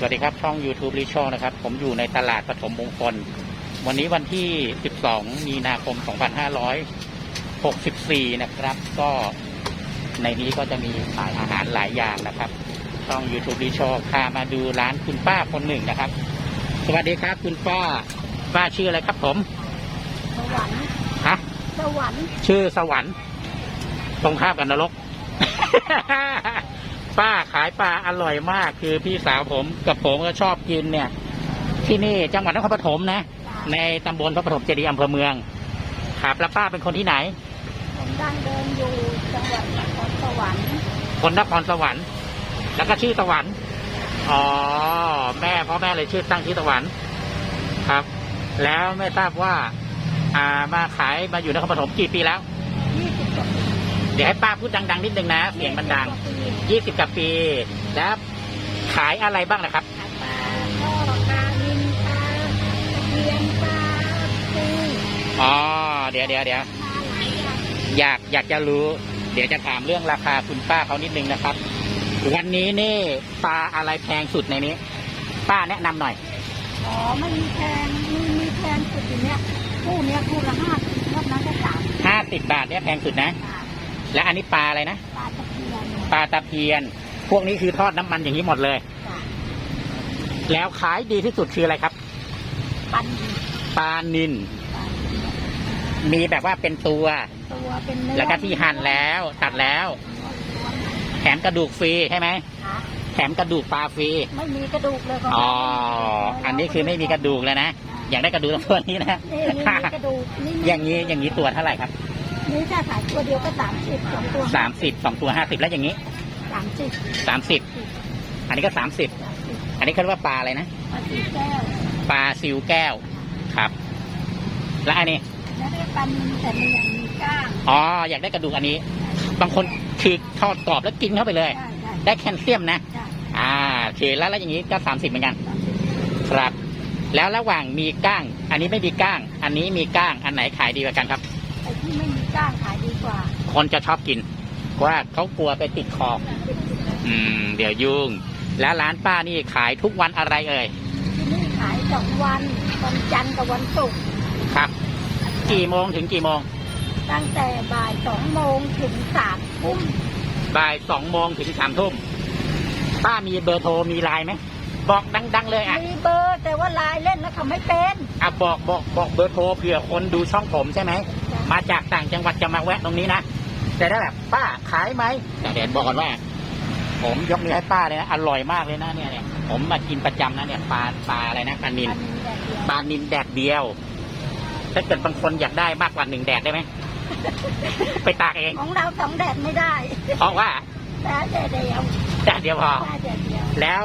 สวัสดีครับ ช่อง YouTube ริชอนะครับ ผมอยู่ในตลาดปฐมมงคล วันนี้วันที่ 12 มีนาคม 2564 นะครับ ก็ในนี้ก็จะมีขายอาหารหลายอย่างนะครับ ช่อง YouTube ริชอพามาดูร้านคุณป้าคนหนึ่งนะครับ สวัสดีครับ คุณป้า ป้าชื่ออะไรครับผม สวรรค์ฮะ สวรรค์ ชื่อสวรรค์ ตรงข้ามกับนรก ป้าขายปลาอร่อยมาก คือพี่สาวผมกับผมก็ชอบกินเนี่ย ที่นี่จังหวัดนครปฐมนะ ในตำบลพระปฐมเจดีย์อำเภอเมืองครับแล้วป้าเป็นคนที่ไหน ผมดั้งเดิมอยู่จังหวัดนครสวรรค์คนนครสวรรค์ แล้วก็ชื่อสวรรค์อ๋อแม่พ่อแม่เลยชื่อตั้งชื่อสวรรค์ครับ แล้วไม่ทราบว่า อ่ามาขายมาอยู่นครปฐมกี่ปีแล้ว20กว่าปีเดี๋ยวให้ป้าพูดดังๆนิดนึงนะ เสียงมันดัง20กว่าปียี่สิบกว่าปี แล้วขายอะไรบ้างนะครับขายปลาท่อปลานินปลาตะเพียนปลาปูอ๋อ เดี๋ยวเดี๋ยวเดี๋ยวปลาหลายอย่างอยากอยากจะรู้ เดี๋ยวจะถามเรื่องราคาคุณป้าเขานิดนึงนะครับ วันนี้นี่ปลาอะไรแพงสุดในนี้ ป้าแนะนำหน่อย อ๋อไม่มีแพงมีมีแพงสุดอยู่เนี้ยคู่เนี้ยคู่ละห้าสิบนอกนั้นก็สามห้าสิบบาทเนี่ยแพงสุดนะ บาท และอันนี้ปลาอะไรนะปลาตะเพียนปลาตะเพียน พวกนี้คือทอดน้ำมันอย่างนี้หมดเลย จ้ะแล้วขายดีที่สุดคืออะไรครับ ปันปลานินปลานิลมีแบบว่าเป็นตัว ตัวเป็นเนื้อแล้วก็ที่หั่นแล้วตัดแล้ว แถมกระดูกฟรีใช่ไหมค่ะแถมกระดูกปลาฟรี ไม่มีกระดูกเลยของอ๋อเราอันนี้คือไม่มีกระดูกเลยนะ อยากได้กระดูกตัวนี้นะนี่นี่มีกระดูกนี่มีอย่างนี้อย่างนี้ตัวเท่าไหร่ครับ นี่ถ้าขายตัวเดียวก็สามสิบสองตัวสามสิบสองตัวห้าสิบแล้วอย่างนี้สามสิบสามสิบอันนี้ก็สามสิบสามสิบอันนี้เขาเรียกว่าปลาอะไรนะปลาสีแก้วปลาซิวแก้วครับ แล้วอันนี้แล้วเรียกปลานิลแต่มันยังมีก้างอ๋ออยากได้กระดูกอันนี้ บางคนคือทอดกรอบแล้วกินเข้าไปเลยใช่ใช่ได้แคลเซียมนะใช่อ่าโอเคแล้วแล้วอย่างนี้ก็สามสิบเหมือนกันสามสิบครับ แล้วระหว่างมีก้าง อันนี้ไม่มีก้าง อันนี้มีก้างอันไหนขายดีกว่ากันครับไอ้ที่ไม่มี ก้างขายดีกว่า คนจะชอบกินเพราะว่าเขากลัวไปติดคออืม เดี๋ยวยุ่ง แล้วร้านป้านี่ขายทุกวันอะไรเอ่ยที่นี่ขายสองวันวันจันทร์กับวันศุกร์ครับ กี่โมงถึงกี่โมง ตั้งแต่บ่ายสองโมงถึงสามทุ่มบ่ายสองโมงถึงสามทุ่มป้ามีเบอร์โทรมีไลน์ไหม บอกดัง ๆ เลยอะมีเบอร์แต่ว่าไลน์เล่นแล้วเขาไม่เป็นอะบอกบอกบอกเบอร์โทรเผื่อคนดูช่องผมใช่ไหมมาจากต่างจังหวัดจะมาแวะตรงนี้นะแต่ถ้าแบบป้าขายไหมแต่เดี๋ยวบอกก่อนว่า ผมยกนิ้วให้ป้าเลยนะอร่อยมากเลยนะเนี่ยเนี่ยผมมากินประจำนะเนี่ยปลาปลาอะไรนะปลานินปลานินแดดเดียวถ้าเกิดบางคนอยากได้มากกว่าหนึ่งแดดได้ไหม ไปตากเอง ของเราสองแดดไม่ได้ เพราะว่าแต่แต่เดียวแดดเดียวพอได้แต่เดียวแล้ว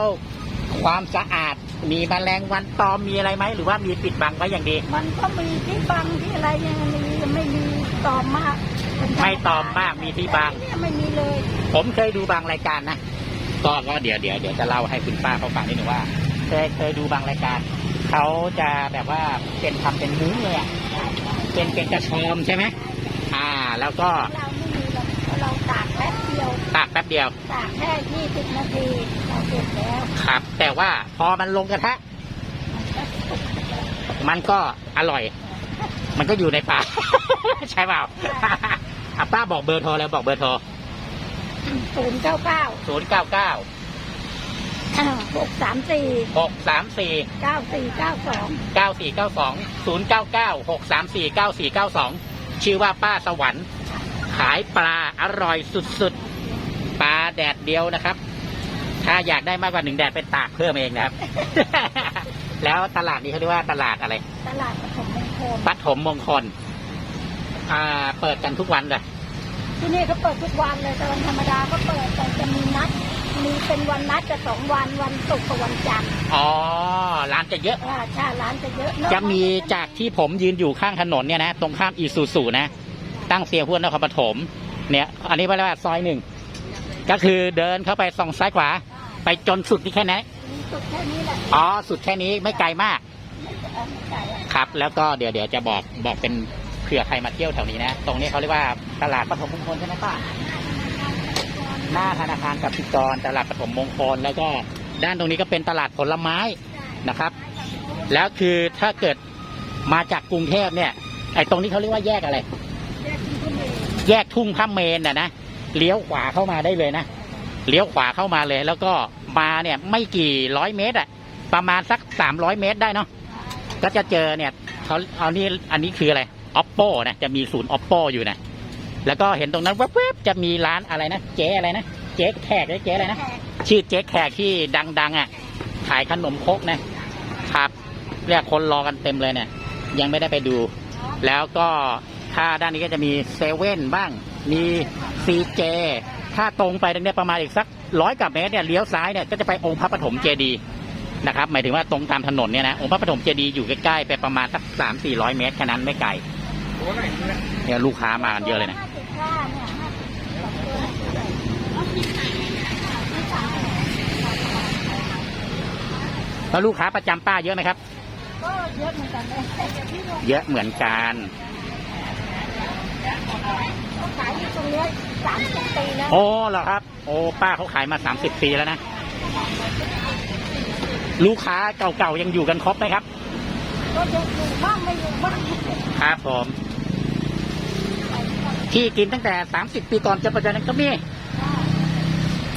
ความสะอาด มีแมลงวันตอมมีอะไรไหมหรือว่ามีปิดบังไว้อย่างดีมันก็มีที่บังที่อะไรยังมีไม่มีตอมมากเป็นธรรดไม่ตอมมากมีที่บังเนี่ยไม่มีเลย ผมเคยดูบางรายการนะก็ก็เดี๋ยวเดี๋ยวเดี๋ยวจะเล่าให้คุณป้าเขาฟังนิดหนึ่งว่า เคยเคยดูบางรายการเขาจะแบบว่าเป็นทำเป็นมุ้งเลยอะเป็นเป็นกระชอมใช่ไหมอ่า แล้วก็เราไม่มีหรอกเพราะเราตากแป๊บเดียวตากแป๊บเดียวตากแค่ยี่สิบนาทีเราเสร็จแล้วครับ แต่ว่าพอมันลงกระทะ มันก็อร่อย มันก็อยู่ในปาก ใช่เปล่าอะป้าบอกเบอร์โทรแล้วบอกเบอร์โทรศูนย์เก้าเก้าศูนย์เก้าเก้าหกสามสี่หกสามสี่เก้าสี่เก้าสองเก้าสี่เก้าสองศูนย์เก้าเก้าหกสามสี่เก้าสี่เก้าสองชื่อว่าป้าสวรรค์ ขายปลาอร่อยสุดๆ ปลาแดดเดียวนะครับ ถ้าอยากได้มากกว่าหนึ่งแดดเป็นตากเพิ่มเองนะครับ แล้วตลาดนี้เขาเรียกว่าตลาดอะไร ตลาดปฐมมงคลปฐมมงคลอ่าเปิดกันทุกวันเลยที่นี่เขาเปิดทุกวันเลยแต่วันธรรมดาก็เปิดแต่จะมีนัด มีเป็นวันนัดจะสองวันวันศุกร์กับวันจันทร์อ๋อร้านจะเยอะอ่าใช่ร้านจะเยอะนอกจะมีจากที่ผมยืนอยู่ข้างถนนเนี่ยนะตรงข้ามอีซูซูนะ ตั้งเสียห้วนนครปฐมเนี่ย อันนี้เรียกว่าซอยหนึ่งก็คือเดินเข้าไปส่องซ้ายขวา ไปจนสุดที่แค่ไหนมีสุดแค่นี้แหละอ๋อสุดแค่นี้ไม่ไกลมากไม่เออไม่ไกลอะครับ แล้วก็เดี๋ยวเดี๋ยวจะบอกบอกเป็นเผื่อใครมาเที่ยวแถวนี้นะ ตรงนี้เขาเรียกว่าตลาดปฐมมงคลใช่ไหมป้าหน้าธนาคารกสิกรตลาดปฐมมงคลแล้วก็ด้านตรงนี้ก็เป็นตลาดผลไม้นะครับ แล้วคือถ้าเกิดมาจากกรุงเทพเนี่ยไอ้ตรงนี้เขาเรียกว่าแยกอะไร แยกทุ่งข้ามเมนน่ะนะเลี้ยวขวาเข้ามาได้เลยนะ เลี้ยวขวาเข้ามาเลย แล้วก็มาเนี่ยไม่กี่ร้อยเมตรอะประมาณสักสามร้อยเมตรได้เนาะก็จะเจอเนี่ยเขาเอานี่อันนี้คืออะไร oppo นะจะมีศูนย์ oppo อยู่นะแล้วก็เห็นตรงนั้นแวบๆจะมีร้านอะไรนะเจ๊อะไรนะเจ๊แขกหรือเจ๊อะไรนะชื่อเจ๊แขกที่ดังๆอะ ขายขนมคกนะครับเรียกคนรอกันเต็มเลยเนี่ย ยังไม่ได้ไปดู แล้วก็ถ้าด้านนี้ก็จะมีเซเว่นบ้าง มีซีเจ ถ้าตรงไปตรงเนี้ยประมาณอีกสักร้อยกับเมตรเนี่ยเลี้ยวซ้ายเนี่ยก็จะไปองค์พระปฐมเจดีย์นะครับหมายถึงว่าตรงตามถนนเนี่ยนะองค์พระปฐมเจดีย์อยู่ใกล้ๆไปประมาณสักสามสี่ร้อยเมตรแค่นั้นไม่ไกลเนี่ยลูกค้ามากันเยอะเลยนะห้าสิบห้าเนี่ยห้าสิบแล้วลูกค้าประจำป้าเยอะไหมครับก็เยอะเหมือนกันเลยแต่ที่เราเยอะเหมือนกัน ขายอยู่ตรงเนี้ยสามสิบปีแล้วโอ้เหรอครับ โอ้ป้าเขาขายมาสามสิบปีแล้วนะ ลูกค้าเก่าๆยังอยู่กันครบไหมครับ ก็จะอยู่บ้างไม่อยู่บ้างครับผม ที่กินตั้งแต่สามสิบปีก่อนจนปัจจุบันก็มี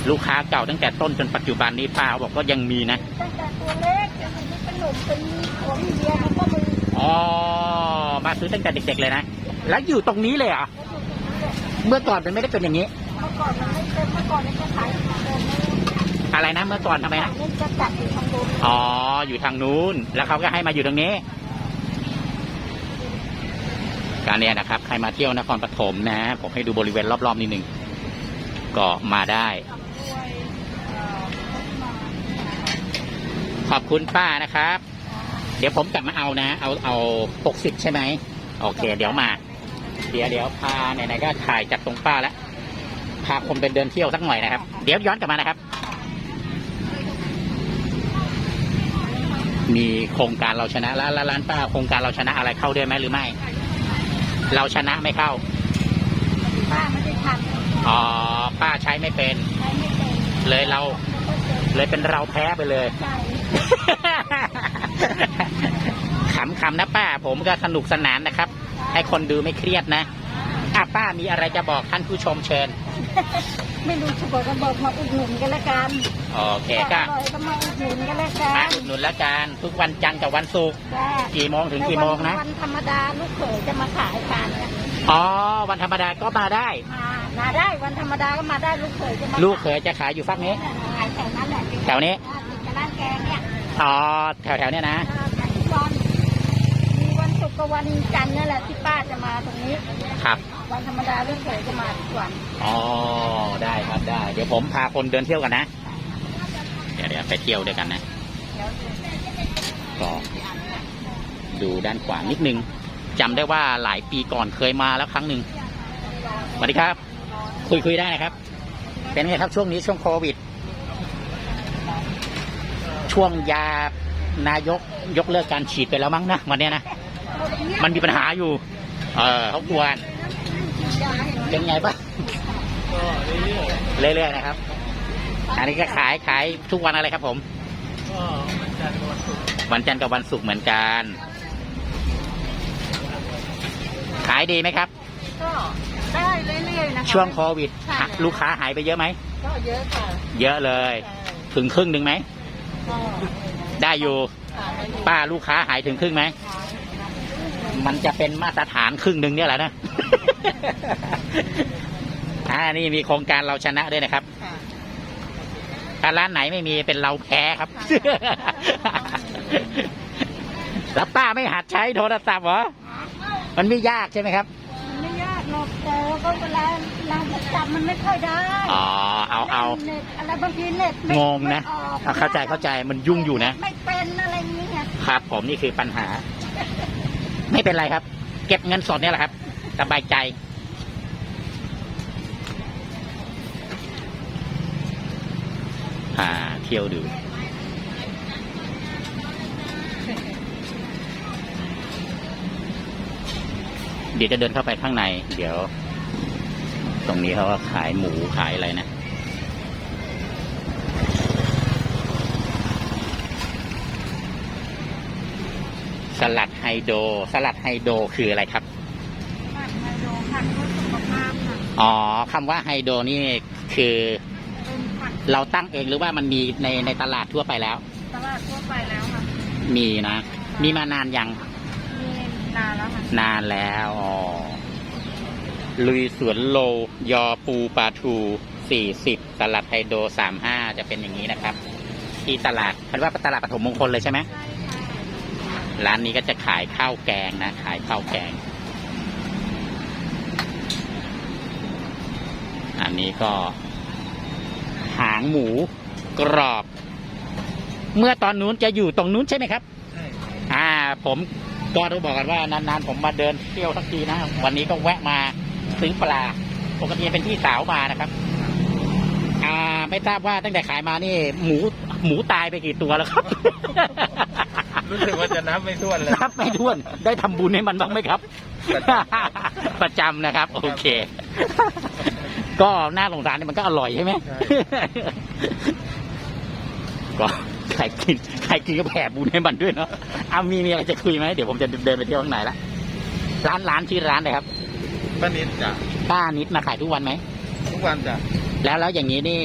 ลูกค้าเก่าตั้งแต่ต้นจนปัจจุบันนี้ป้าเขาบอกว่ายังมีนะ ตั้งแต่ตัวเล็กจนถึงเป็นหนุ่มเป็นของเมียมันก็มีอ๋อ มาซื้อตั้งแต่เด็กๆเลยนะ แล้วอยู่ตรงนี้เลยเหรอแล้วอยู่ตรงนี้ เลยเมื่อก่อนมันไม่ได้เป็นอย่างนี้ เมื่อก่อนมันไม่เป็นเมื่อก่อนมันจะขายอยู่ทางเดินนะอะไรนะเมื่อก่อนทำไมนะ นี่จะจัดอยู่ทางเดินอ๋อ อยู่ทางนู้น แล้วเขาก็ให้มาอยู่ตรงนี้ การเนี้ยนะครับ ใครมาเที่ยวนครปฐมนะ ผมให้ดูบริเวณรอบ ๆนิดนึง ก็มาได้ ขอบคุณป้านะครับ เดี๋ยวผมกลับมาเอานะ เอาเอาหกสิบใช่ไหม โอเค เดี๋ยวมาเดี๋ยวเดี๋ยวพาไหนๆก็ถ่ายจากตรงป้าแล้วพาผมไปเดินเที่ยวสักหน่อยนะครับ เดี๋ยวย้อนกลับมานะครับ มีโครงการเราชนะแล้วแล้วร้านป้าโครงการเราชนะอะไรเข้าด้วยไหมหรือไม่ เราชนะไม่เข้า ป้าไม่ได้ทำอ๋อป้าใช้ไม่เป็น ใช้ไม่เป็นเลยเราไม่ค่อยเป็นเลยเป็นเราแพ้ไปเลยใช่ขำๆนะป้าผมก็สนุกสนานนะครับ ให้คนดูไม่เครียดนะอะป้ามีอะไรจะบอกท่านผู้ชมเชิญ ไม่รู้จะบอกก็บอกมาอุดหนุนกันละกันโอเคก็อร่อยก็มาอุดหนุนกันละกัมานอุดหนุนแล้วกันทุกวันจันทร์กับวันศุกร์จ้ากี่โมงถึงกี่โมงนะ วันธรรมดาลูกเขยจะมาขายทานนะอ๋อ วันธรรมดาก็มาได้ มามาได้วันธรรมดาก็มาได้ลูกเขยจะมาลูกเขยจะขายอยู่ฝั่งนี้ ขายแถวนั้นแหละแถวนี้ ติดกับร้านแกงเนี่ยอ๋อ แถวๆเนี้ยนะขายทุกวันมีวันศุ กร์กับวันจันทร์นั่นแหละที่ป้าจะมาตรงนี้ ครับ วันธรรมดาลูกเขยจะมาทุกวันอ๋อ ได้ครับได้ เดี๋ยวผมพาคนเดินเที่ยวกันนะ เดี๋ยวเดี๋ยวไปเที่ยวด้วยกันนะก็ดูด้านขวานิดนึงจำได้ว่าหลายปีก่อนเคยมาแล้วครั้งหนึ่งสวัสดีครับ คุยคุยได้นะครับ เป็นไงครับช่วงนี้ช่วงโควิด ช่วงยานายกยกเลิกการฉีดไปแล้วมั้งนะวันเนี้ยนะ มันมีปัญหาอยู่ เออเขากลัวเป็นไงบ้างเรื่อยๆนะครับ อันนี้ก็ขายขายทุกวันอะไรครับผมวันจันทร์กับวันศุกร์เหมือนกัน ขายดีไหมครับ ก็ได้เรื่อยๆนะคะช่วงโควิดใช่ลูกค้าหายไปเยอะไหมก็เยอะค่ะ เยอะเลย ถึงครึ่งหนึ่งไหมก็ได้อยู่ขายดีป้าลูกค้าหายถึงครึ่งไหม มันจะเป็นมาตรฐานครึ่งหนึ่งเนี่ยแหละนะ อ่านี่มีโครงการเราชนะด้วยนะครับ ค่ะถ้าร้านไหนไม่มีเป็นเราแพ้ครับ แล้วป้าไม่หัดใช้โทรศัพท์เหรอ มันไม่ยากใช่ไหมครับ มันไม่ยากหรอกแต่ก็เวลาเราจับมันไม่ค่อยได้อ๋อ เอาเอา เน็ตอะไรบางทีเน็ตไม่งงนะไม่ออกอะเข้าใจเข้าใจมันยุ่งอยู่นะ ไม่เป็นอะไรอย่างเงี้ยครับผมนี่คือปัญหา ไม่เป็นไรครับ เก็บเงินสดเนี่ยแหละครับ สบายใจ อ่า เที่ยวดูเดี๋ยวจะเดินเข้าไปข้างใน เดี๋ยว ตรงนี้เขาก็ขายหมูขายอะไรนะ ลัดไฮโดรสลัดไฮโดรคืออะไรครับ ผักไฮโดรผักเพื่อสุขภาพค่ะอ๋อคำว่าไฮโดรนี่คือ เป็นผักเราตั้งเองหรือว่ามันมีในในตลาดทั่วไปแล้ว ตลาดทั่วไปแล้วค่ะ มีนะ มีมานานยัง มีนานแล้วค่ะ นานแล้วอ๋อลุยสวนโล ยอปูปลาทูสี่สิบสลัดไฮโดรสามห้าจะเป็นอย่างนี้นะครับ ที่ตลาดคันว่าตลาดปฐมมงคลเลยใช่ไหม ใช่ค่ะ ร้านนี้ก็จะขายข้าวแกงนะ ขายข้าวแกง อันนี้ก็ หางหมูกรอบ เมื่อตอนนู้นจะอยู่ตรงนู้นใช่ไหมครับใช่อ่า ผมก็ต้องบอกกันว่านานๆ ผมมาเดินเที่ยวทักทีนะ วันนี้ก็แวะมาซื้อปลา ปกติเป็นพี่สาวมานะครับ อ่า ไม่ทราบว่าตั้งแต่ขายมานี่ หมูหมูตายไปกี่ตัวแล้วครับ รู้สึกว่าจะนับไม่ถ้วนเลย นับไม่ถ้วน ได้ทำบุญให้มันบ้างไหมครับ ประจำนะครับ โอเค ก็น่าสงสารเนี่ยมันก็อร่อยใช่ไหมใช่ ก็ใครกินใครกินก็แผ่บุญให้มันด้วยเนาะเอามีมีอะไรจะคุยไหมเดี๋ยวผมจะเดินไปเที่ยวข้างในละร้านร้านชื่อร้านเลยครับป้านิดจ้ะป้านิดมาขายทุกวันไหมทุกวันจ้ะแล้วแล้วอย่างนี้นี่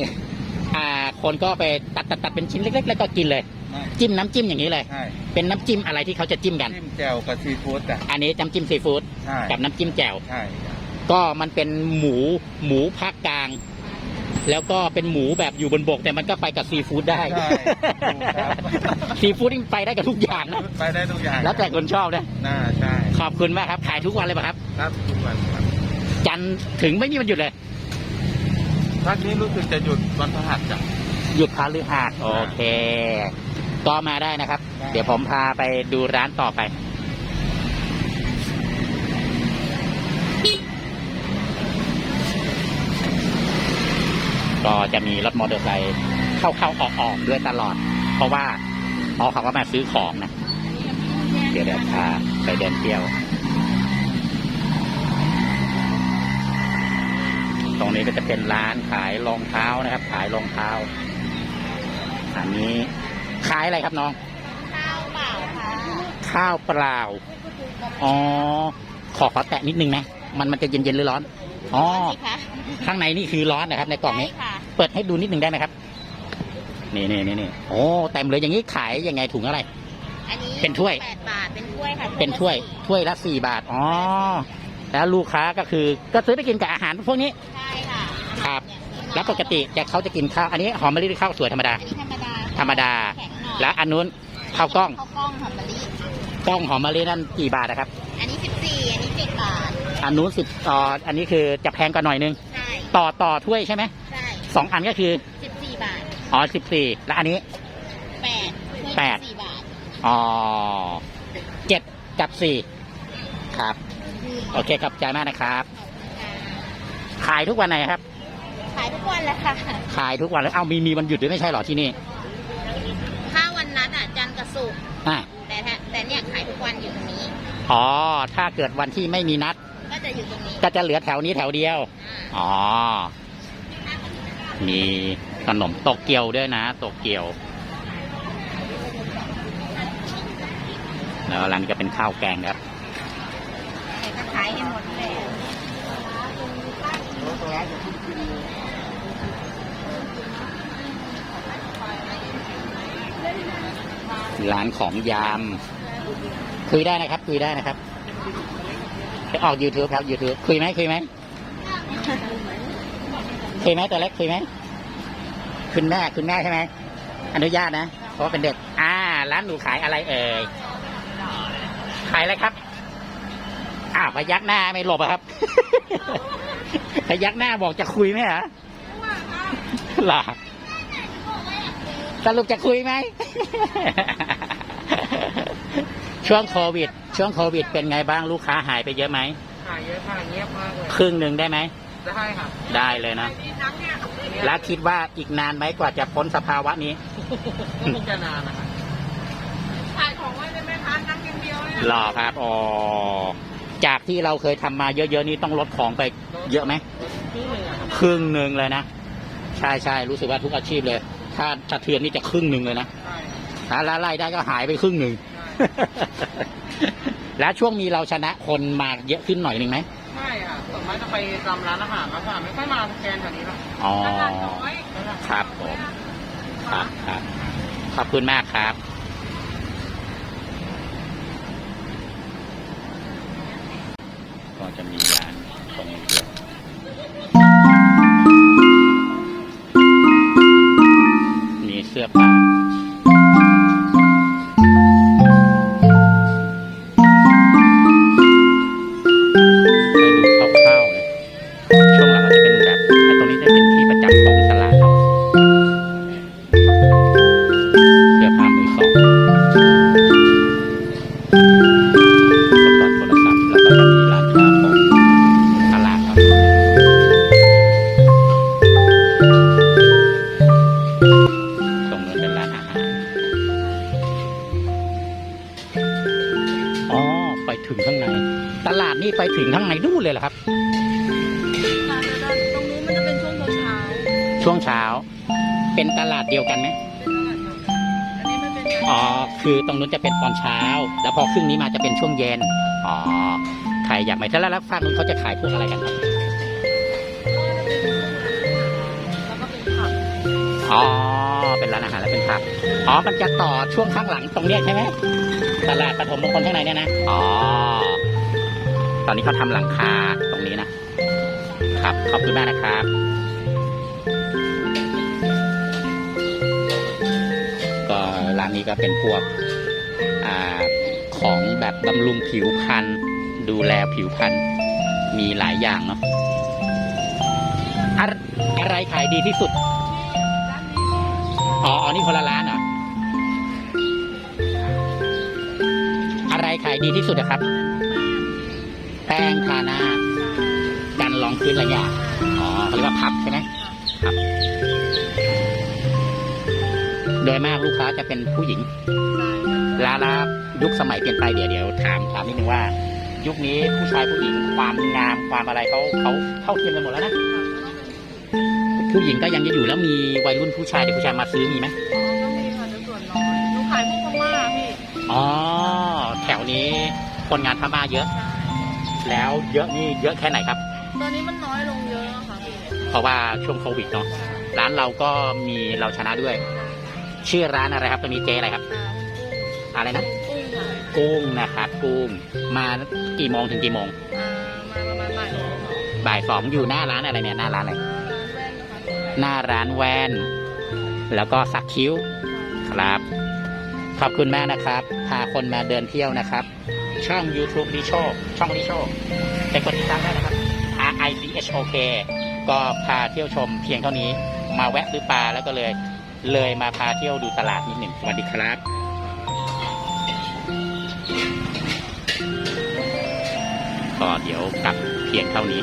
อ่าคนก็ไปตัดตัดตัดเป็นชิ้นเล็กๆ แล้วก็กินเลยไม่จิ้มน้ำจิ้มอย่างนี้เลย ใช่เป็นน้ำจิ้มอะไรที่เขาจะจิ้มกัน จิ้มแจ่วกับซีฟู้ดจ้ะอันนี้น้ำจิ้มซีฟู้ดใช่กับน้ำจิ้มแจ่ว ใช่จ้ะก็มันเป็นหมูหมูภาคกลาง แล้วก็เป็นหมูแบบอยู่บนบก แต่มันก็ไปกับซีฟู้ดได้ใช่ถูกครับ ซีฟู้ดนี่ไปได้กับทุกอย่างนะไปได้ทุกอย่างแล้วแต่คนชอบนะน่าใช่ขอบคุณมากครับขายทุกวันเลยป่ะครับ ครับทุกวันครับ จันทร์ถึงไม่มีวันหยุดเลย พักนี้รู้สึกจะหยุดวันพฤหัสจ้ะ หยุดพาฤหัสโอเค ก็มาได้นะครับ ได้ เดี๋ยวผมพาไปดูร้านต่อไป ก็จะมีรถมอเตอร์ไซค์เข้าๆออกๆด้วยตลอด เพราะว่าอ๋อเขาก็มาซื้อของนะ เดี๋ยวเดี๋ยวพาไปเดินเที่ยว ตรงนี้ก็จะเป็นร้านขายรองเท้านะครับ ขายรองเท้า อันนี้ขายอะไรครับน้อง ข้าวเปล่าค่ะข้าวเปล่า อ๋อ ขอขอแตะนิดนึงนะ มันมันจะเย็นเย็นๆหรือร้อน อ๋อสิคะข้างในนี่คือร้อนนะครับ ในกล่องนี้ ใช่ค่ะเปิดให้ดูนิดนึงได้ไหมครับ นี่นี่นี่นี่โอ้เต็มเลยอย่างนี้ขายยังไงถุงอะไร อันนี้เป็นถ้วย แปดบาทเป็นถ้วยค่ะเป็นถ้วย ถ้วยละสี่บาท อ๋อ แล้วลูกค้าก็คือก็ซื้อไปกินกับอาหารพวกนี้ใช่ค่ะครับเนี่ยแล้วปกติจะเขาจะกินข้าวอันนี้หอมมะลิหรือข้าวสวยธรรมดาอันนี้ธรรมดาธรรมดา แข็งหน่อยแล้วอันนู้นข้าวกล้องข้าวกล้องหอมมะลิกล้องหอมมะลินั่นกี่บาทนะครับ อันนี้สิบสี่อันนี้เจ็ดบาทอันนู้นสิบต่ออันนี้คือจะแพงกว่าหน่อยนึง ใช่ต่อต่อถ้วยใช่ไหมใช่สองอันก็คือสิบสี่บาทอ๋อสิบสี่แล้วอันนี้ แปดถ้วยแปด สี่บาทอ๋อเจ็ดกับสี่ครับ โอเคขอบใจมากนะครับ ขายทุกวันไหนครับ ขายทุกวันเลยค่ะขายทุกวันแล้วเอ้ามีมีวันหยุดด้วยไม่ใช่เหรอที่นี่ถ้าวันนัดอะจันทร์กับศุกร์อะแต่ถ้าแต่เนี่ยขายทุกวันอยู่ตรงนี้ อ๋อ ถ้าเกิดวันที่ไม่มีนัด ก็จะอยู่ตรงนี้ก็จะเหลือแถวนี้แถวเดียวอ่าอ๋อ มีขนมโตเกียวด้วยนะโตเกียว แล้วร้านนี้ก็เป็นข้าวแกงครับแต่ก็ ขายให้หมดเลยร้านของยาม คุยได้นะครับ คุยได้นะครับไปออก YouTube ครับ YouTube คุยไหมคุยไหมคุยไหมตัวเล็กคุยไหมคุณแม่คุณแม่ใช่ไหมอนุญาตนะ เพราะเป็นเด็ก อ่า ร้านหนูขายอะไรเอ่ยขายอะไรครับ พยักหน้าไม่หลบอะครับ พยักหน้าบอกจะคุยไหมฮะหรอสรุปจะคุยไหม ช่วงโควิด ช่วงโควิด เป็นไงบ้างลูกค้าหายไปเยอะไหมขายเยอะค่ะเงียบมากเลยครึ่งหนึ่งได้ไหมได้ค่ะได้เลยนะ แล้วคิดว่าอีกนานไหมกว่าจะพ้นสภาวะนี้ก็คงจะนานนะคะขายของไว้เลยแม่ค้านั่งอย่างเดียวเลยหรอครับอ๋อ จากที่เราเคยทำมาเยอะๆนี่ต้องลดของไปเยอะไหมนี่เลยอะครับครึ่งหนึ่งเลยนะใช่ใช่รู้สึกว่าทุกอาชีพเลย ถ้าสะเทือนนี่จะครึ่งหนึ่งเลยนะใช่ถ้าละรายได้ก็หายไปครึ่งหนึ่งใช่แล้วช่วงมีเราชนะคนมาเยอะขึ้นหน่อยหนึ่งไหมไม่อะส่วนมากจะไปตามร้านอาหารมากกว่าไม่ค่อยมาสแกนแถวนี้หรอกอ๋อตลาดน้อยครับผมครับครับขอบคุณมากครับ ถึงข้างในนู่นเลยเหรอครับ ตรงนู้นมันจะเป็นช่วงเช้าช่วงเช้า เป็นตลาดเดียวกันไหมอันนี้มันเป็นอ๋อ คือตรงนู้นจะเป็นตอนเช้า แล้วพอครึ่งนี้มาจะเป็นช่วงเย็น อ๋อ ใครอยากไปถ้าแล้วฝั่งนู้นเขาจะขายพวกอะไรกันครับ แล้วก็เป็นผักอ๋อ เป็นร้านอาหารแล้วเป็นผักอ๋อ มันจะต่อช่วงข้างหลังตรงเนี้ยใช่ไหมตลาดปฐมมงคลข้างในเนี่ยนะ อ๋อ ตอนนี้เขาทำหลังคาตรงนี้นะครับ ขอบคุณมากนะครับก็ร้านนี้ก็เป็นพวกอของแบบบำรุงผิวพรรณดูแลผิวพรรณมีหลายอย่างเนาะอะไรขายดีที่สุด อ๋ออนี่คนละร้านเหรออะไรขายดีที่สุดอะครับ แป้งทาหน้ากันรองพื้นอะไรอย่างอ๋อเขาเรียกว่าพับใช่ไหมครับ โดยมากลูกค้าจะเป็นผู้หญิงลาลายุคสมัยเปลี่ยนไปเดี๋ยวเดี๋ยวถามถามนิดนึงว่า ยุคนี้ผู้ชายผู้หญิงความงามความอะไรเขาเขาเท่าเทียมกันหมดแล้วนะผู้หญิงก็ยังจะอยู่แล้วมีวัยรุ่นผู้ชายเด็กผู้ชายมาซื้อมีไหมอ๋อก็มีค่ะแต่ส่วนน้อยหนูขายพวกพม่าพี่อ๋อแถวนี้คนงานพม่าเยอะ แล้วเยอะนี่เยอะแค่ไหนครับ ตอนนี้มันน้อยลงเยอะแล้วค่ะพี่เพราะว่าช่วงโควิดเนาะร้านเราก็มีเราชนะด้วย ชื่อร้านอะไรครับตัวนี้เจ๊อะไรครับ อ่าอะไรนะกุ้งค่ะกุ้งนะครับกุ้งมากี่โมงถึงกี่โมงอ่ามาประมาณบ่ายโมงค่ะบ่ายสองอยู่หน้าร้านอะไรเนี่ยหน้าร้านอะไร อ่าร้านแว่นนะคะหน้าร้านแว่น แล้วก็สักคิ้วครับ ขอบคุณมากนะครับ พาคนมาเดินเที่ยวนะครับ ช่อง YouTube ลิโชคช่องลิโชคไปกดติดตามได้นะครับ R I C H O K ก็พาเที่ยวชมเพียงเท่านี้มาแวะซื้อปลาแล้วก็เลยเลยมาพาเที่ยวดูตลาดนิดหนึ่งสวัสดีครับก็เดี๋ยวกลับเพียงเท่านี้